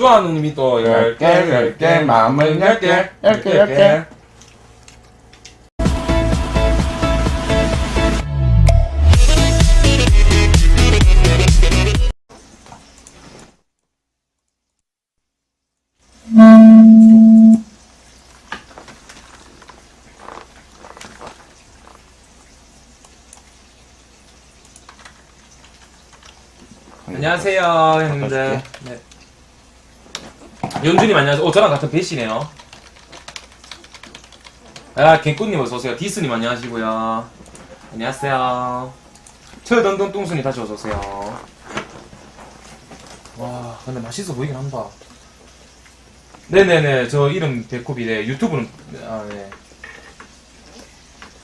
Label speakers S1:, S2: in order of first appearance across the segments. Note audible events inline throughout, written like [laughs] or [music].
S1: 좋아하는 님이
S2: 또열 개, 열 개, 마음을 열 개, 열 개, 열 개.
S1: 안녕하세요 형님들 네. 연준님 안녕하세요 오 저랑 같은 배시네요. 아 개꿀님 어서오세요. 디스님 안녕하시고요. 안녕하세요. 철던던뚱순이 다시 어서오세요. 와 근데 맛있어 보이긴 한다. 네네네 저 이름 배꼽이래. 유튜브는 아 네.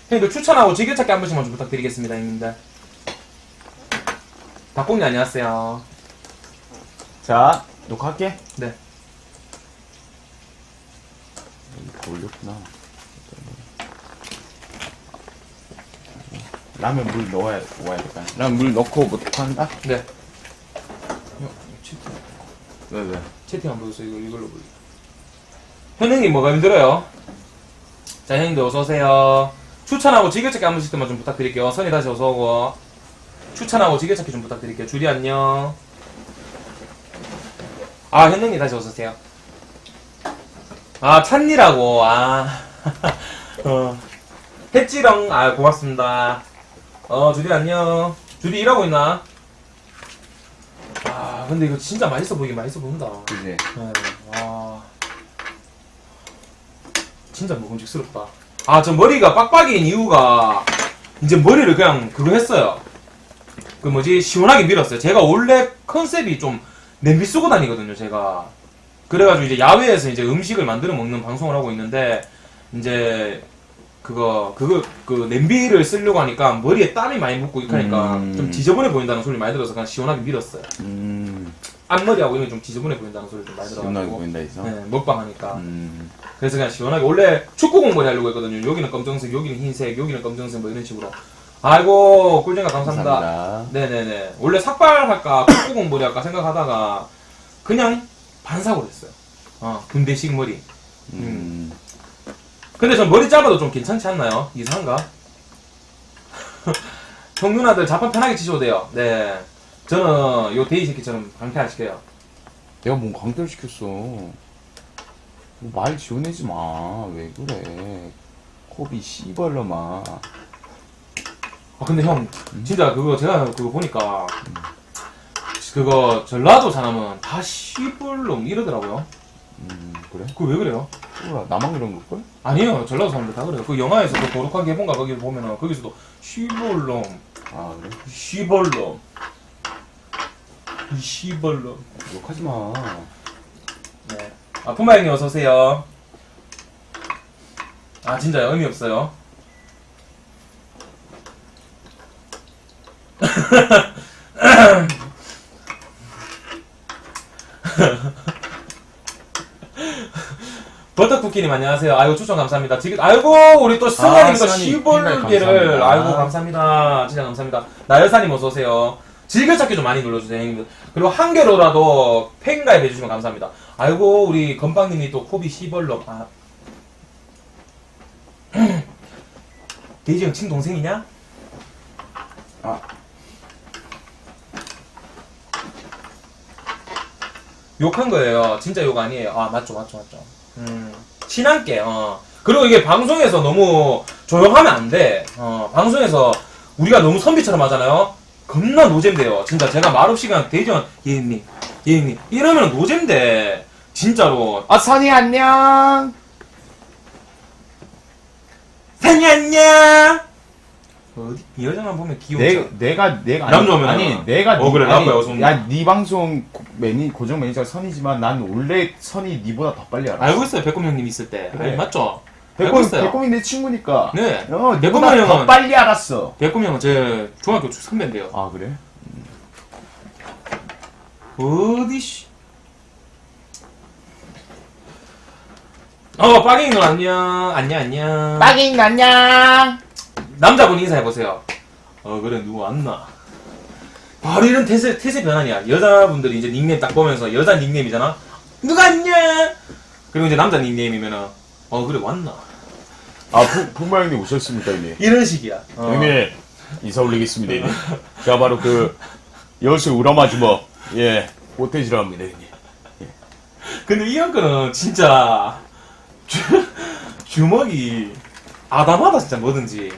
S1: 형님들 추천하고 즐겨찾기 한 번씩만 좀 부탁드리겠습니다 형님들. 박공님 안녕하세요.
S2: 자, 녹화할게.
S1: 네
S2: 다 올렸구나. 라면 물 넣어야, 넣어야 될까? 라면 물 넣고 뭐 녹화한다?
S1: 네. 형, 채팅,
S2: 왜, 왜?
S1: 채팅 안 보여서 이거 이걸로 보여. 현행님 뭐가 힘들어요? 자, 형님들 어서 오세요. 추천하고 즐겨찾기 한 번씩 만좀 부탁드릴게요. 선이 다시 어서 오고. 추천하고 즐겨찾기 좀 부탁드릴게요. 주리 안녕. 아, 현행님 다시 어서 오세요. 아, 찬니라고. 아. [laughs] 어. 햇지렁, 아, 고맙습니다. 어, 주리 안녕. 주리 일하고 있나? 아, 근데 이거 진짜 맛있어 보이긴 맛있어 보인다.
S2: 그지?
S1: 네, 와. 진짜 먹음직스럽다. 아, 저 머리가 빡빡이인 이유가, 이제 머리를 그냥 그거 했어요. 그 뭐지, 시원하게 밀었어요. 제가 원래 컨셉이 좀 냄비 쓰고 다니거든요, 제가. 그래가지고 이제 야외에서 이제 음식을 만들어 먹는 방송을 하고 있는데, 이제, 그거, 그거, 그 냄비를 쓰려고 하니까 머리에 땀이 많이 묻고 이러니까
S2: 음.
S1: 좀 지저분해 보인다는 소리 많이 들어서 그냥 시원하게 밀었어요.
S2: 음,
S1: 앞머리하고 이게 좀 지저분해 보인다는 소리 좀 많이
S2: 시원하게
S1: 들어가지고
S2: 보인다 해서.
S1: 네, 먹방 하니까
S2: 음,
S1: 그래서 그냥 시원하게 원래 축구 공머리 하려고 했거든요 여기는 검정색 여기는 흰색 여기는 검정색 뭐 이런 식으로 아이고 꿀쟁아 감사합니다.
S2: 감사합니다.
S1: 네네네 원래 삭발 할까 축구 공머리 할까 생각하다가 그냥 반삭으로 했어요 어 군대식 머리
S2: 음,
S1: 근데 전 머리 짧아도 좀 괜찮지 않나요? 이상한가? [laughs] 형 누나들 자판 편하게 치셔도 돼요 네 저는 요 데이 새끼처럼 방패 안 시켜요
S2: 내가 뭔 강퇴를 시켰어. 뭐말 지어내지 마. 왜 그래. 코비 씨발로마.
S1: 아 근데 형 진짜 그거 제가 그거 보니까 그거 전라도 사람은 다 시불놈 이러더라고요.
S2: 음, 그래?
S1: 그거 왜 그래요?
S2: 몰라. 나만 그런 걸걸?
S1: 아니에요 전라도 사람들 다 그래요. 그 영화에서 그 도둑한 개봉가 거기 보면은 거기서도 시벌놈,
S2: 아, 그래?
S1: 시벌놈, 이 시벌놈.
S2: 욕하지 마.
S1: 네. 아 푸마 형님 어서 오세요. 아 진짜요 의미 없어요. [laughs] [laughs] 버터쿠키님 안녕하세요. 아이고 추천 감사합니다. 지금 아이고 우리 또 승관님 거
S2: 승관님
S1: 시벌개를
S2: 감사합니다.
S1: 아이고 감사합니다. 진짜 감사합니다. 나열사님 어서 오세요. 즐겨찾기 좀 많이 눌러주세요 형님들. 그리고 한 개로라도 팬 가입 해 주시면 감사합니다. 아이고 우리 건빵님이 또 코비 시벌로 아. [clears throat] 데이지 형 친동생이냐?
S2: 아.
S1: 욕한 거예요. 진짜 욕 아니에요. 아 맞죠 맞죠 맞죠. 음 친한께 어. 그리고 이게 방송에서 너무 조용하면 안 돼. 어 방송에서 우리가 너무 선비처럼 하잖아요. 겁나 노잼돼요. 진짜 제가 말없이 그냥 대전 예님 예님 이러면 노잼돼. 진짜로.
S2: 아, 선이 안녕!
S1: 산이 안녕. 어디 이 여자만 보면 귀여워.
S2: 내, 내가, 내가.
S1: 남자 오면
S2: 아니,
S1: 나.
S2: 내가.
S1: 어,
S2: 니-
S1: 그래,
S2: 아니,
S1: 나빠요, 좀.
S2: 야, 네 방송 고- 매니, 고정 매니저가 선이지만 난 원래 선이 니보다 더 빨리 알아.
S1: 알고 있어요. 백곰 형님 있을 때.
S2: 그래.
S1: 아니, 맞죠? 알고
S2: 백곰,
S1: 있어요.
S2: 백곰이 내 친구니까.
S1: 네.
S2: 어,
S1: 백곰
S2: 니보다
S1: 형은-
S2: 더 빨리 알았어.
S1: 백곰 형은 제 중학교 선배인데요.
S2: 아, 그래?
S1: 어디 씨. 어, 빠갱이 너 안녕. 안녕, 안녕.
S2: 빠깅 안녕!
S1: 남자분 인사해보세요. 어, 그래, 누구 왔나? 바로 이런 태세, 태세 변환이야. 여자분들이 이제 닉네임 딱 보면서 여자 닉네임이잖아? 누가 왔냐? 그리고 이제 남자 닉네임이면은 어 그래 왔나?
S2: 아, 부, 부모 형님 오셨습니까, 형님?
S1: 이런 식이야. 어.
S2: 형님, 인사 올리겠습니다, 형님. 제가 바로 그, 여수 우라마 주먹, 예, 오태지라 합니다, 형님.
S1: 근데 이 형거는 진짜 주, 주먹이 아담하다 진짜 뭐든지.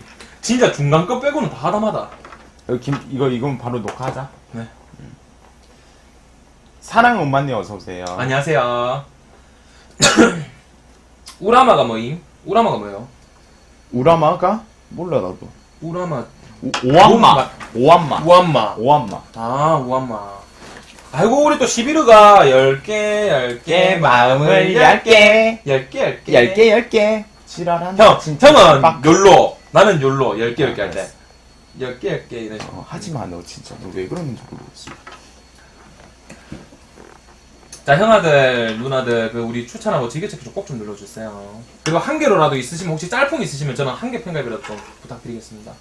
S1: 진짜 중간 거 빼고는 다.
S2: 여기 김, 이거, 이건 바로 녹화하자.
S1: 네.
S2: 사랑 엄마님 어서 오세요.
S1: 안녕하세요. [coughs] 우라마가 뭐임? 우라마가 뭐예요?
S2: 우라마가? 몰라, 나도.
S1: 우라마
S2: 오, 오암마. 오암마.
S1: 우암마.
S2: 오암마.
S1: 아 우암마. 아이고 우리 또 시비르가 10개 10개 마음을 10개 10개 10개
S2: 10개, 10개. 지랄한다.
S1: 형,
S2: 진짜.
S1: 형은
S2: 빡.
S1: 욜로 나는 욜로 10개 10개 할 때 10개 10개 이런 식으로
S2: 어, 하지 마, 너 진짜. 너 왜 그러는지 모르겠어.
S1: 자 형아들 누나들 그 우리 추천하고 즐겨찾기 좀 꼭 좀 눌러주세요 그리고 한 개로라도 있으시면 혹시 짤풍 있으시면 저는 한개 팬가입이라도 좀 부탁드리겠습니다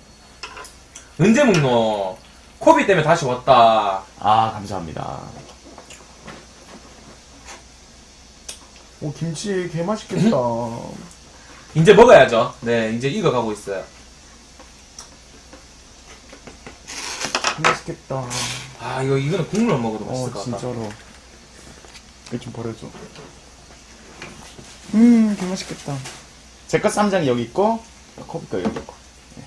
S1: 언제 묵노 코비 때문에 다시 왔다
S2: 아, 감사합니다. 오, 김치 개 맛있겠다. [laughs]
S1: 이제 먹어야죠 네 이제 익어가고 있어요
S2: 맛있겠다.
S1: 아 이거 이거는 국물 먹어도 맛있을
S2: 어,
S1: 것 같다
S2: 진짜로. 이거 좀 버려줘. 음, 개 맛있겠다. 제 거 쌈장이 여기 있고, 커피 거 여기 있고. 네.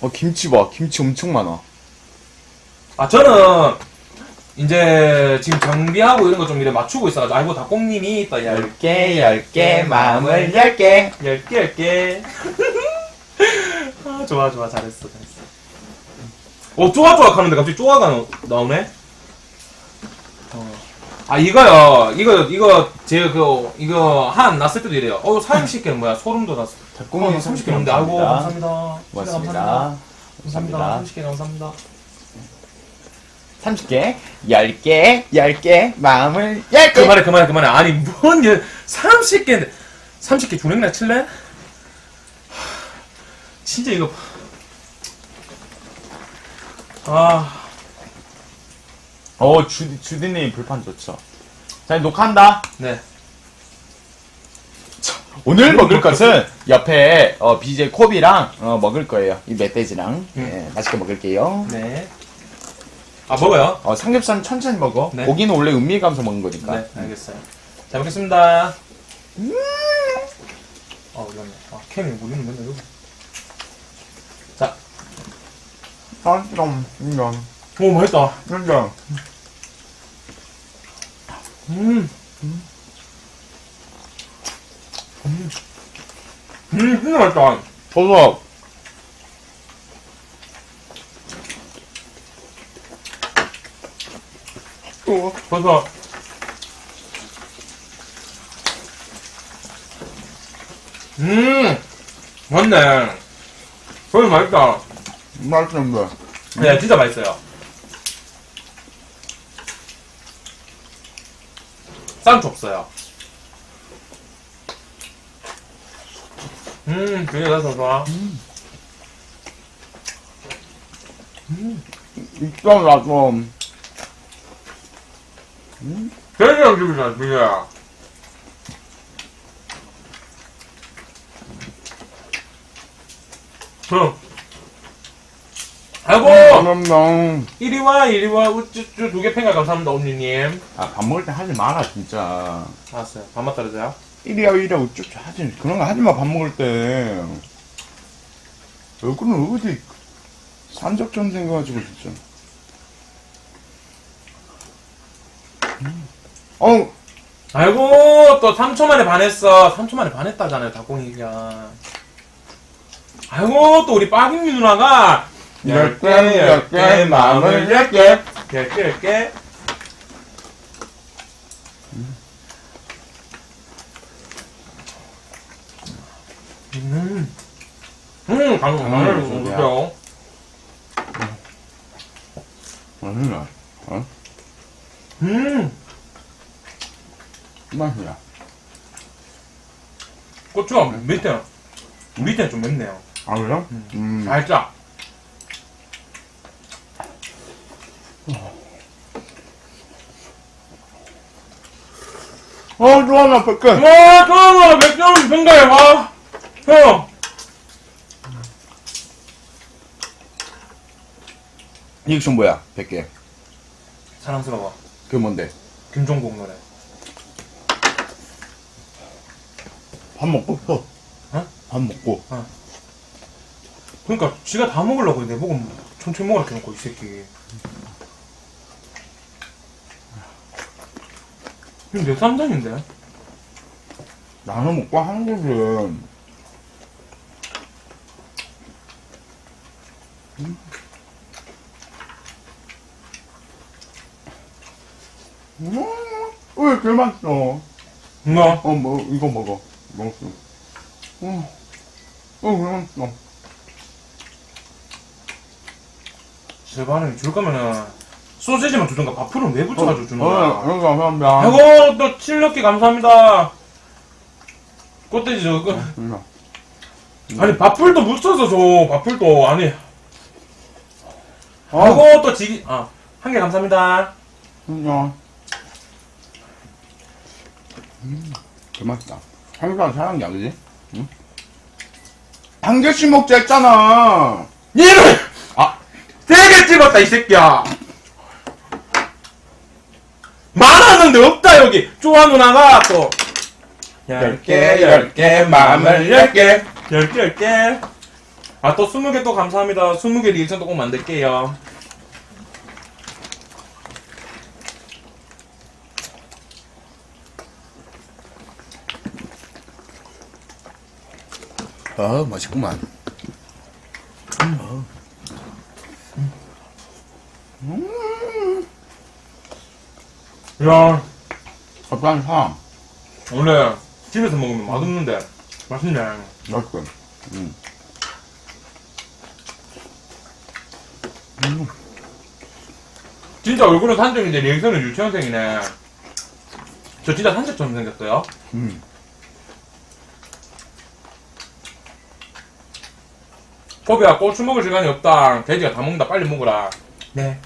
S2: 어, 김치 봐. 김치 엄청 많아.
S1: 아 저는 이제 지금 정비하고 이런 거 좀 이래 맞추고 있어가지고 아이고 닭공님이 또 10개 10개 마음을 10개. 10개 10개. 아 좋아 좋아. 잘했어 잘했어. 어 좋아 하는데 갑자기 좋아가 나- 나오네? 어. 아 이거요. 이거 이거 제그 이거 한 났을 때도 이래요. 어 사용시키는 뭐야? 소름 돋았어. 어, 30개 넘는데. 아이고 감사합니다.
S2: 고맙습니다.
S1: 감사합니다.
S2: 감사합니다.
S1: 30개 감사합니다
S2: 30개, 10개, 10개, 마음을 10개.
S1: 그만해 그만해 그만해 아니 뭔 여- 30개인데 30개 준행나 칠래? 하, 진짜 이거 아
S2: 어, 주디, 주디님 불판 좋죠. 자, 이제 녹화한다.
S1: 네.
S2: 오늘 먹을 것은 옆에 어, BJ 코비랑 어, 먹을 거예요. 이 멧돼지랑
S1: 음.
S2: 예, 맛있게 먹을게요.
S1: 네. 아 먹어요?
S2: 어, 삼겹살은 천천히 먹어.
S1: 네.
S2: 고기는 원래 음미에 감서 먹는 거니까.
S1: 네 알겠어요 잘 먹겠습니다 아 미안해 아 캠이 물리는 맨날 여기 자
S2: 아, 좀, 이건,
S1: 오 맛있다
S2: 이건.
S1: 음. 음. 음, 진짜 맛있다.
S2: 버섯. 또,
S1: 버섯. 음, 맞네. 버섯 맛있다.
S2: 맛있는데.
S1: 네, 진짜 맛있어요. 쌈 없어요. 음, 되게 맛있어, 좋아.
S2: 입장 나 서.
S1: 되게 맛있다, 되게. 응. 아이고!
S2: 감사합니다.
S1: 이리 와, 이리 와, 우쭈쭈 두개 팽가 감사합니다, 옴니님.
S2: 아, 밥 먹을 때 하지 마라, 진짜.
S1: 알았어요. 밥맛 떨어져요?
S2: 이리야, 이리야, 우쭈쭈 하지. 그런 거 하지 마, 밥 먹을 때. 얼굴은 어디, 산적전생 가지고, 진짜. 어우,
S1: 아이고, 또 3초 만에 반했어. 3초 만에 반했다잖아요, 닭공이가. 아이고, 또 우리 빠김미 누나가
S2: 열 개, 열 개, 마음을 열 개.
S1: 10개, 10개. 음. 음, 방금
S2: 음,
S1: 마늘
S2: 소리야.
S1: 먹어요.
S2: 맛있네. 어?
S1: 음,
S2: 맛이야.
S1: 고추가 밑에, 밑에는 좀 맵네요.
S2: 아, 그래요? 음.
S1: 살짝.
S2: 어, 좋아나, 백개.
S1: 와, 처음으로 맥주는 평가해, 와. 형.
S2: 리액션 뭐야? 백개.
S1: 사랑스러워.
S2: 그게 뭔데?
S1: 김종국 노래.
S2: 밥 먹고 또.
S1: 어?
S2: 밥 먹고.
S1: 그러니까 지가 다 먹으려고 내 먹으면 천천히 먹으라 해놓고 이 새끼. 이거 내 쌈장인데?
S2: 나는 먹고 하는 거지. 음. 음, 왜 이렇게 맛있어?
S1: 너
S2: 어, 뭐, 이거 먹어. 먹었어. 어, 어, 왜 맛있어?
S1: 제발은 줄 거면은 소세지만 주든가 밥풀은 왜 붙여가지고 주는
S2: 어,
S1: 거야?
S2: 어, 감사합니다.
S1: 아이고 또 칠넣기 감사합니다. 꽃돼지 저거
S2: 음.
S1: 아니 밥풀도 묻혀서 줘 밥풀도 아니
S2: 어,
S1: 아이고 또 지기 아한 개 감사합니다.
S2: 음, 개 맛있다. 한국사람 사랑이야, 그지? 응? 한 개씩 먹자 했잖아.
S1: 얘를
S2: 아.
S1: 세 개 찍었다 이 새끼야. 많았는데 없다 여기 쪼아 누나가 또
S2: 열 개, 열 개, 마음을 열 개.
S1: 열 개, 열 개. 아, 또 스무 개 또 감사합니다. 스무 개 리액션 또 꼭 만들게요.
S2: 아, 맛있구만.
S1: 야,
S2: 갑자기 사.
S1: 원래 집에서 먹으면 맛없는데 맛있네.
S2: 맛있어. 음.
S1: 진짜 얼굴은 산적인데 리액션은 유치원생이네. 저 진짜 산적처럼 생겼어요.
S2: 음.
S1: 포비야, 고추 먹을 시간이 없다. 돼지가 다 먹는다. 빨리 먹으라. 네.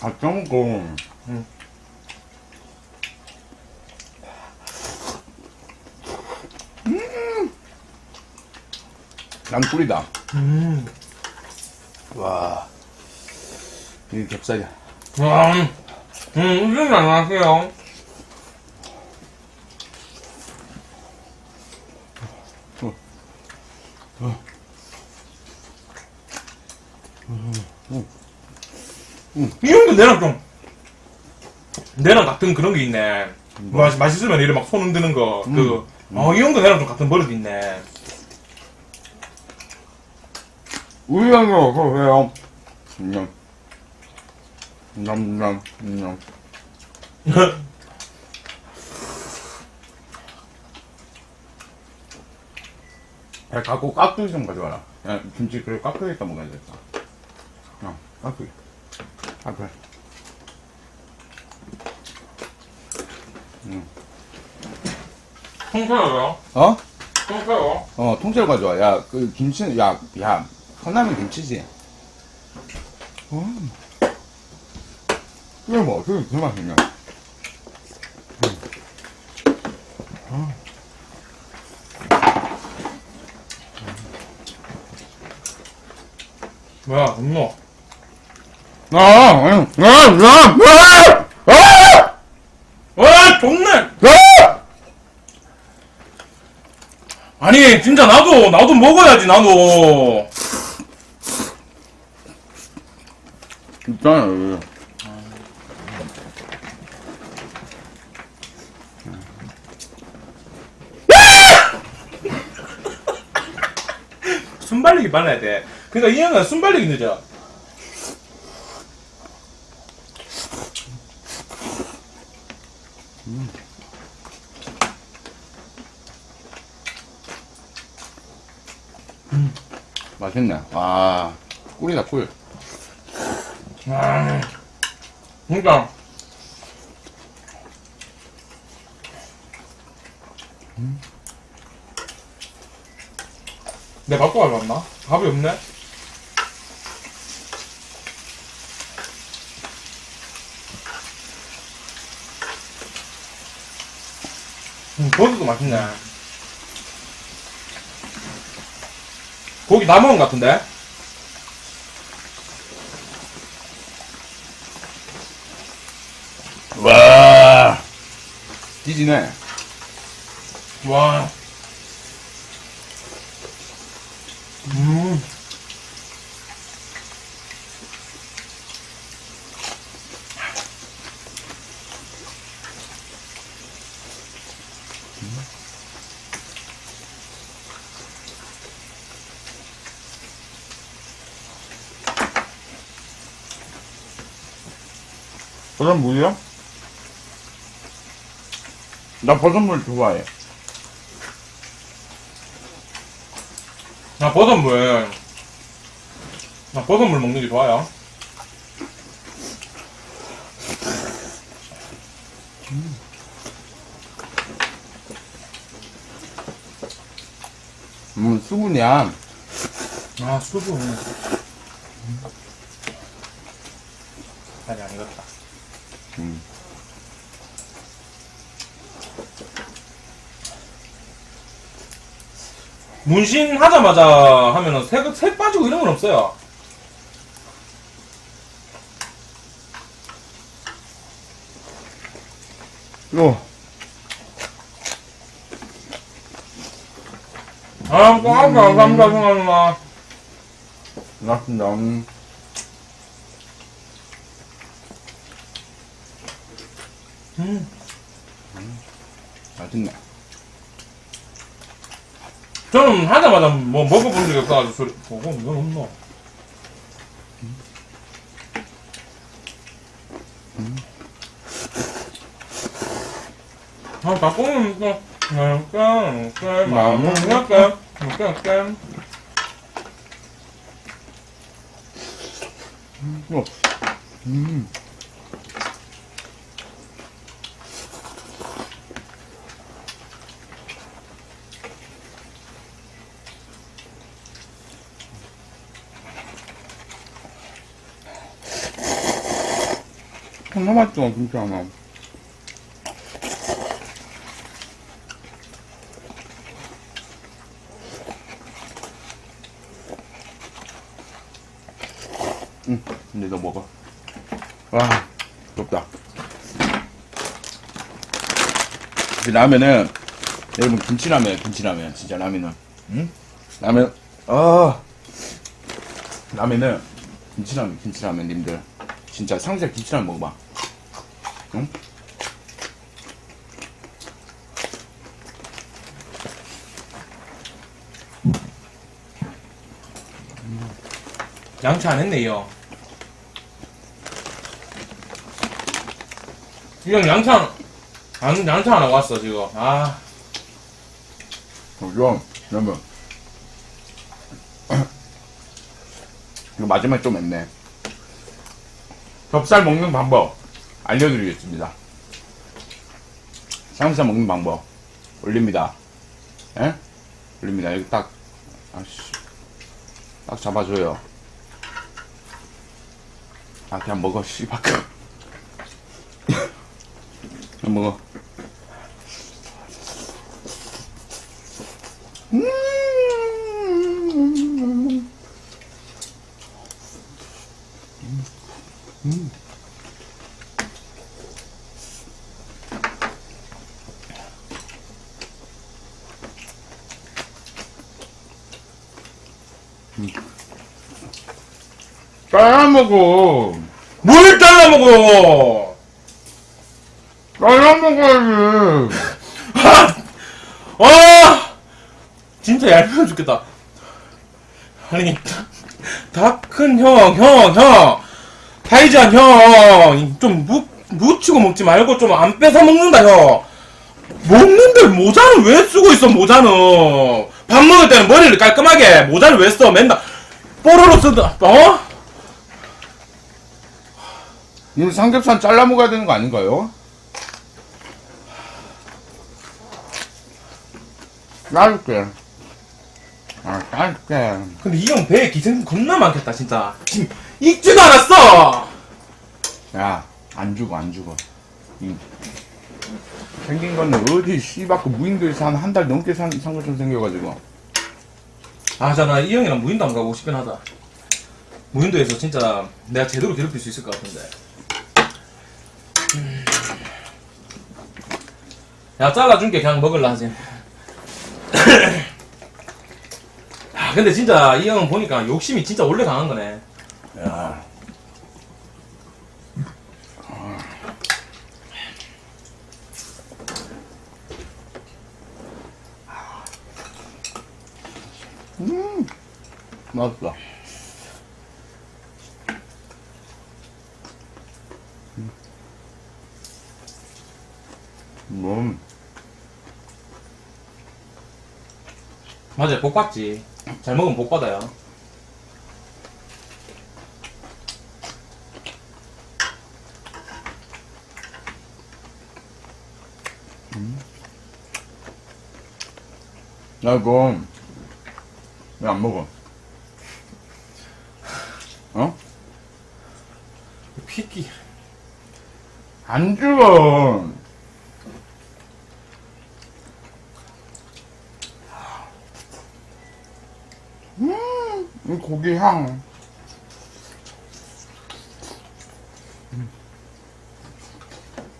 S2: 아, ጨ먹고.
S1: 음.
S2: 난 꿀이다.
S1: 음.
S2: 와. 이 겹살이야.
S1: 와, 음, 음, 음식 안녕하세요. 이 형도 내랑 좀 내랑 같은 그런 게 있네. 맛 맛있으면 이래 막 손 흔드는 거. 그, 어, 이 형도 내랑 좀 같은 버릇 있네.
S2: 우리 형도 그러세요. 안녕. 안녕, 안녕. 야, 갖고 깍두기 좀 가져와라. 야, 김치 그래 깍두기 있다 먹어야 되겠다. 야, 깍두기. 깍두기.
S1: 통째로요?
S2: 어?
S1: 통째로?
S2: 어, 통째로 가져와. 야, 그 김치, 야, 야, 컵라면 김치지. 음. 이거 뭐, 그게 그 맛이냐.
S1: 뭐야, 분노.
S2: 아, 아, 아, 아, 아,
S1: 와, 좋네!
S2: 아!
S1: 아니, 진짜 나도, 나도 먹어야지, 나도.
S2: 있잖아, 여기.
S1: 순발력이 빨라야 돼. 그러니까 이 형은 순발력이 늦어.
S2: 맛있네. 와, 꿀이다, 꿀.
S1: 아, 그러니까. 내 밥도 가져왔나? 밥이 없네? 음, 고기도 맛있네. 고기 다 먹은 것 같은데?
S2: 와. 찌지네.
S1: 와. 음.
S2: 버섯물이요? 나 버섯물 좋아해.
S1: 나 버섯물. 나 버섯물 먹는 게 좋아요.
S2: 음, 수분이야.
S1: 아, 수분. 아니, 안 익었다. 문신 하자마자 하면은 색, 색 빠지고 이런 건 없어요.
S2: 어.
S1: 아, 꽉, 감사합니다, 생각나.
S2: 맞습니다. 음.
S1: 음.
S2: 맛있네.
S1: 저는 하자마자 뭐 먹어본 적이 없어가지고, 소리, 보고, 이건 없노. 아, 바꾸면 또, 약간, 약간, 마음은 약간, 약간, 약간.
S2: 어. 음. 맛있어, 진짜. 나. 응, 이제 너 먹어. 와, 덥다. 그 라면은, 여러분, 김치라면, 김치라면, 진짜 라면은. 응? 라면, 아. 라면은, 김치라면, 김치라면, 님들. 진짜 상세 김치라면 먹어봐. 응?
S1: 양치 안 했네, 이 형. 이형 양치 안, 안, 양치 안 하고 왔어, 지금. 아.
S2: 어, 좀, 라면. 이거 마지막에 좀 맵네. 겹살 먹는 방법 알려드리겠습니다. 삼겹살 먹는 방법 올립니다. 예? 올립니다. 여기 딱, 아씨, 딱 잡아줘요. 아 그냥 먹어 씨발. 그냥 먹어. 음. 빨아 먹어.
S1: 뭘 잘라 먹어!
S2: 빨아 먹어야지.
S1: 아! 진짜 얄미워 죽겠다. 아니, 다 큰 형, 형, 형! 타이즈한 형! 좀 묵, 묻히고 먹지 말고 좀 안 뺏어 먹는다, 형! 먹는데 모자는 왜 쓰고 있어, 모자는! 밥 먹을 때는 머리를 깔끔하게, 모자를 왜 써? 맨날, 뽀로로 쓰다, 어?
S2: 이거 삼겹살 잘라 먹어야 되는 거 아닌가요? 짜줄게. 아, 짜줄게.
S1: 근데 이 형 배에 기생 겁나 많겠다, 진짜. 지금 익지도 않았어!
S2: 야, 안 죽어, 안 죽어. 이, 생긴 거는 어디 그 무인도에서 한 한 달 넘게 산, 산 것처럼 생겨가지고
S1: 아, 자, 나이 형이랑 무인도 안 가고 싶긴 하다. 무인도에서 진짜 내가 제대로 괴롭힐 수 있을 것 같은데. 음. 야, 잘라준 게 그냥 먹을라 하지. [coughs] 아, 근데 진짜 이 형은 보니까 욕심이 진짜 원래 강한 거네.
S2: 야 음, 맛있다. 음,
S1: 맞아요, 복 받지. 잘 먹으면 복 받아요.
S2: 나 이거 왜 안 먹어? 어?
S1: 피끼.
S2: 안 죽어. 고기 향.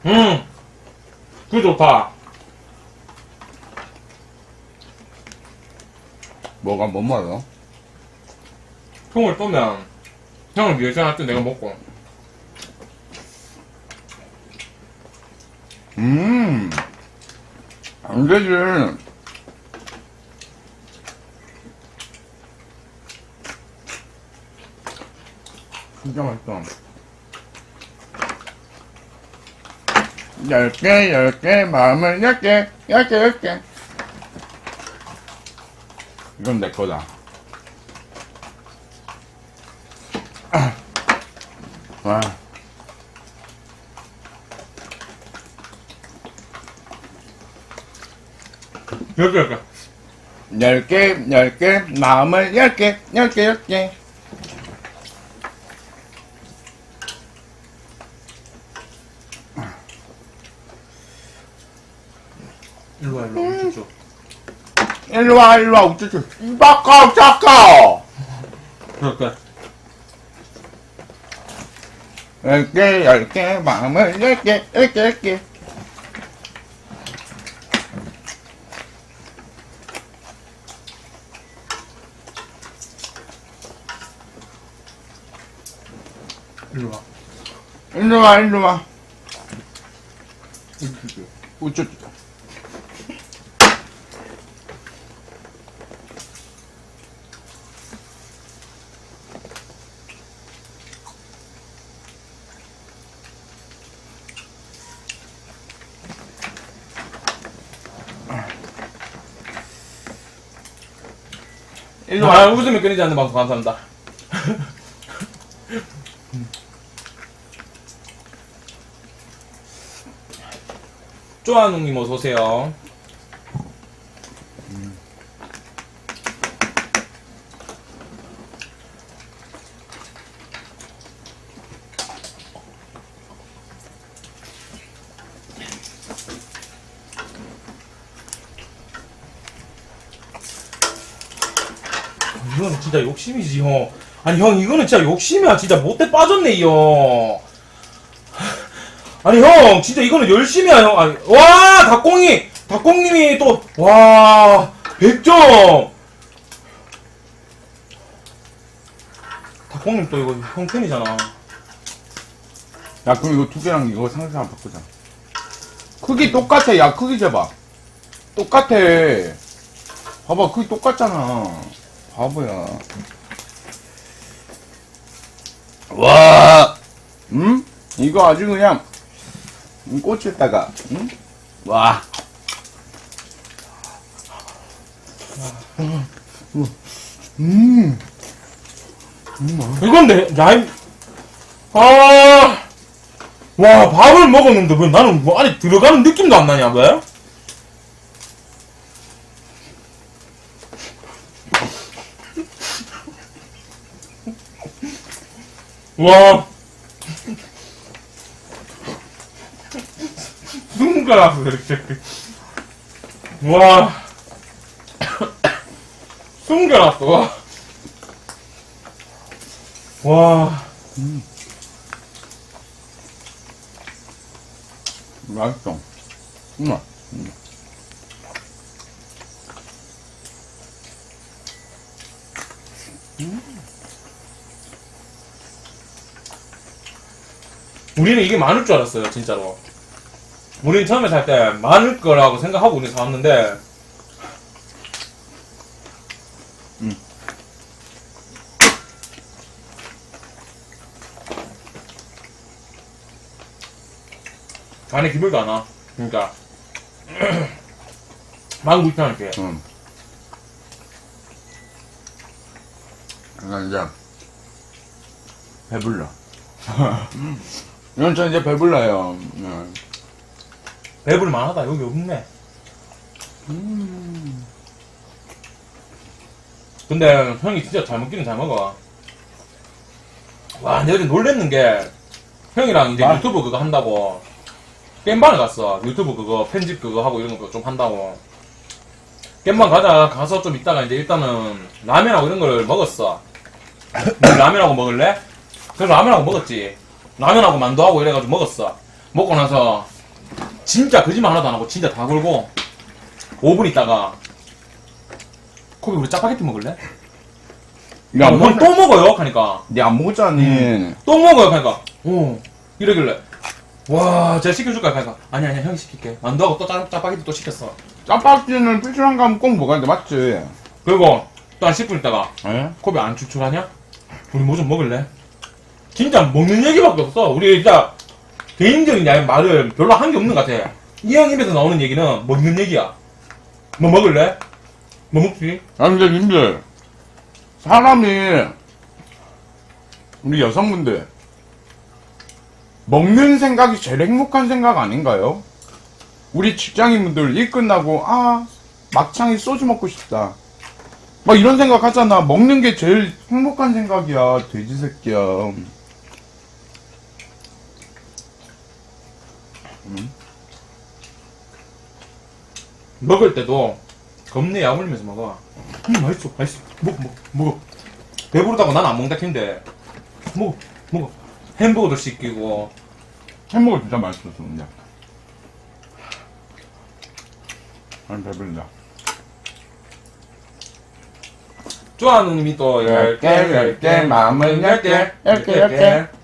S1: 음! 그 좋다.
S2: 뭐가 뭔 말이야?
S1: 통을 떠면 형을 위해서 할때 내가 먹고.
S2: 음, 안 되지. 진짜 맛있다. 열 개, 열 개, 마음을 열 개, 열 개, 열 개. 이건 내 거다. 아. [clears throat] 와.
S1: 이렇게, 이렇게.
S2: 열 개, 열 개, 마음을 열 개, 열 개, 열 개.
S1: 일로 와, 일로 와. 우쭈쭈.
S2: 일로 와, 일로 와, 우쭈쭈. 이바카, 자카!
S1: 그럴까?
S2: 열 개, 열 개, 마음을 열 개, 열 개, 열 개.
S1: 일로 와.
S2: 일로 와, 일로 와. 우쭈쭈. 우쭈쭈. 일로 와.
S1: 아, 웃음이 끊이지 않는 방송 감사합니다. 쪼아농님 어서오세요. 이건 진짜 욕심이지 형. 아니 형 이거는 진짜 욕심이야. 진짜 못돼 빠졌네 이 형. 아니 형 진짜 이거는 열심히야 형. 아니, 와 닭공이 닭공님이 또와 100점. 닭공님 또 이거 형 팬이잖아.
S2: 야, 그럼 이거 두 개랑 이거 상상 바꾸자. 크기 똑같아. 야, 크기 재봐. 똑같아. 봐봐, 크기 똑같잖아. 바보야. 와, 응? 이거 아주 그냥, 음, 꽂혔다가, 응? 와. 음,
S1: 이건 내 라임 아. 와 밥을 먹었는데 왜 나는 뭐 안에 들어가는 느낌도 안 나냐 왜? 와. 숨겨놨어, 이렇게. 와. 숨겨놨어, 와. 와.
S2: 맛있어. 음.
S1: 우리는 이게 많을 줄 알았어요, 진짜로. 우리는 처음에 살 때 많을 거라고 생각하고 우리 사왔는데,
S2: 음.
S1: 안에 기별도 안 와. 그러니까. 19,000원이게. [clears throat]
S2: 음. 그러니까 이제 배불러. [laughs] 이건 저 이제 배불러요. 음.
S1: 배불 만하다. 여기 없네. 근데 형이 진짜 잘 먹기는 잘 먹어. 와, 내가 어제 놀랬는 게 형이랑 이제
S2: 아.
S1: 유튜브 그거 한다고 겜방에 갔어. 유튜브 그거 편집 그거 하고 이런 거 좀 한다고. 겜방 가자. 가서 좀 있다가 이제 일단은 라면하고 이런 걸 먹었어. 너 라면하고 먹을래? 그래서 라면하고 먹었지. 라면하고 만두하고 이래가지고 먹었어. 먹고 나서 진짜 거짓말 하나도 안 하고 진짜 다 걸고 5분 있다가 코비 우리 짜파게티 먹을래?
S2: 야,
S1: 어,
S2: 뭐,
S1: 또 먹어요? 하니까
S2: 니안 먹었잖니.
S1: 또 먹어요? 하니까 어 이러길래 와 제가 시켜줄까요? 하니까 아니 아니 형이 시킬게 만두하고 또 짜, 짜파게티 또 시켰어
S2: 짜파게티는 필요한 거 하면 꼭 먹어야 돼, 맞지?
S1: 그리고 또 한 10분 있다가
S2: 에?
S1: 코비 안 추출하냐? 우리 뭐 좀 먹을래? 진짜 먹는 얘기밖에 없어 우리 진짜 개인적인 야- 말을 별로 한 게 없는 것 같아 이 형 입에서 나오는 얘기는 먹는 얘기야 뭐 먹을래? 뭐 먹지?
S2: 아, 근데 님들, 사람이, 우리 여성분들, 먹는 생각이 제일 행복한 생각 아닌가요? 우리 직장인분들 일 끝나고, 아, 막창에 소주 먹고 싶다. 막 이런 생각 하잖아. 먹는 게 제일 행복한 생각이야, 돼지 새끼야.
S1: 먹을 때도 겁내 야물면서 먹어. 음, 맛있어, 맛있어. 먹어, 먹어, 먹어. 배부르다고 난 안 먹는다 했는데, 먹어, 먹어. 햄버거도 시키고,
S2: 햄버거 진짜 맛있었어, 근데. 난 배불다.
S1: 좋아하는 님이 또, 열 개, 열 개, 마음은 열 개, 열 개, 열 개.